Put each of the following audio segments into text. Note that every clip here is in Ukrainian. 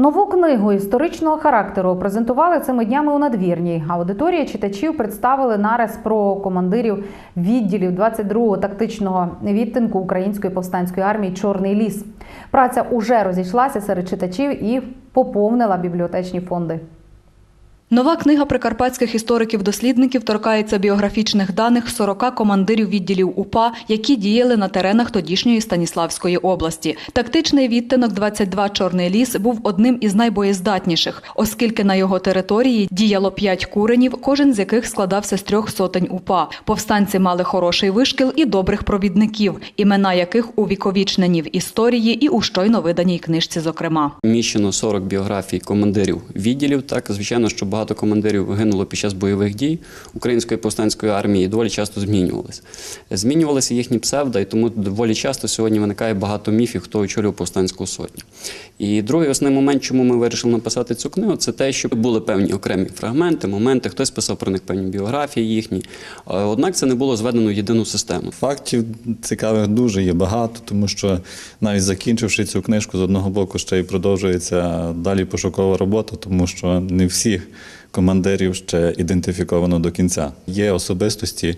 Нову книгу історичного характеру презентували цими днями у надвірній. Аудиторія читачів представили нараз про командирів відділів 22-го тактичного відтинку Української повстанської армії Чорний ліс. Праця уже розійшлася серед читачів і поповнила бібліотечні фонди. Нова книга прикарпатських істориків-дослідників торкається біографічних даних 40 командирів відділів УПА, які діяли на теренах тодішньої Станіславської області. Тактичний відтинок 22 Чорний ліс був одним із найбоєздатніших, оскільки на його території діяло п'ять куренів, кожен з яких складався з трьох сотень УПА. Повстанці мали хороший вишкіл і добрих провідників, імена яких увіковічнені в історії і у щойно виданій книжці, зокрема. Міщено 40 біографій командирів відділів. Так, звичайно, що багато командирів гинуло під час бойових дій Української повстанської армії доволі часто змінювалися. Змінювалися їхні псевда, і тому доволі часто сьогодні виникає багато міфів, хто очолював повстанську сотню. І другий основний момент, чому ми вирішили написати цю книгу, це те, що були певні окремі фрагменти, моменти, хтось писав про них певні біографії їхні. Однак це не було зведено в єдину систему. Фактів цікавих дуже є багато, тому що навіть закінчивши цю книжку, з одного боку ще й продовжується далі пошукова робота, тому що не всіх командирів ще ідентифіковано до кінця. Є особистості,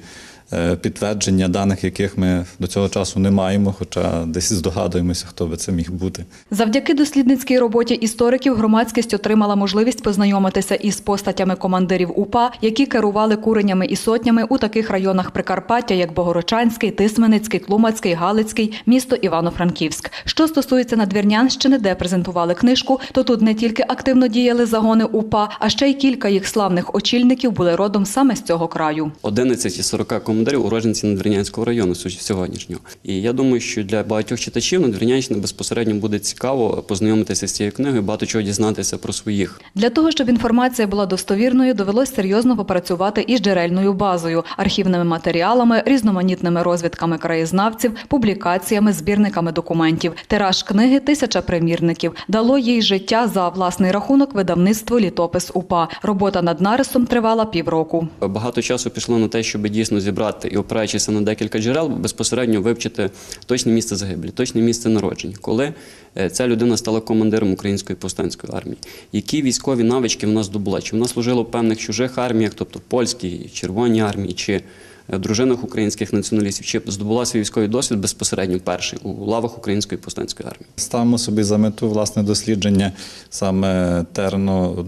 підтвердження даних, яких ми до цього часу не маємо, хоча десь здогадуємося, хто би це міг бути. Завдяки дослідницькій роботі істориків громадськість отримала можливість познайомитися із постатями командирів УПА, які керували куренями і сотнями у таких районах Прикарпаття, як Богородчанський, Тисменицький, Тлумацький, Галицький, місто Івано-Франківськ. Що стосується Надвірнянщини, де презентували книжку, то тут не тільки активно діяли загони УПА, а ще й кілька їх славних очільників були родом саме з цього краю. 11 із 40 командирів уродженці Надвірнянського району сьогодні- сьогоднішнього. І я думаю, що для багатьох читачів Надвірнянщини безпосередньо буде цікаво познайомитися з цією книгою, багато чого дізнатися про своїх. Для того, щоб інформація була достовірною, довелось серйозно попрацювати із джерельною базою, архівними матеріалами, різноманітними розвідками краєзнавців, публікаціями, збірниками документів. Тираж книги тисяча примірників. Дало їй життя за власний рахунок видавництво літопис УПА. Робота над нарисом тривала півроку. Багато часу пішло на те, щоб дійсно зібрати і опираючись на декілька джерел, безпосередньо вивчити точне місце загибелі, точне місце народження, коли е, ця людина стала командиром Української повстанської армії. Які військові навички вона здобула? Чи вона служила в певних чужих арміях, тобто в польській, червоній армії, чи дружинах українських націоналістів, чи здобула свій військовий досвід безпосередньо перший у лавах Української повстанської армії? Ставимо собі за мету власне дослідження саме терену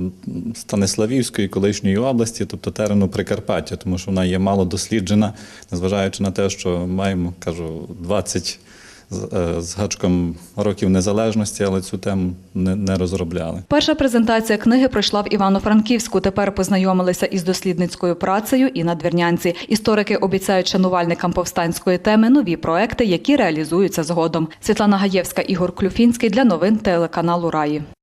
Станиславівської колишньої області, тобто терену Прикарпаття, тому що вона є мало досліджена, незважаючи на те, що маємо, кажу, 20 з- е, гачком років незалежності, але цю тему не, не розробляли. Перша презентація книги пройшла в Івано-Франківську. Тепер познайомилися із дослідницькою працею і на двірнянці. Історики обіцяють шанувальникам повстанської теми нові проекти, які реалізуються згодом. Світлана Гаєвська, Ігор Клюфінський для новин телеканалу Раї.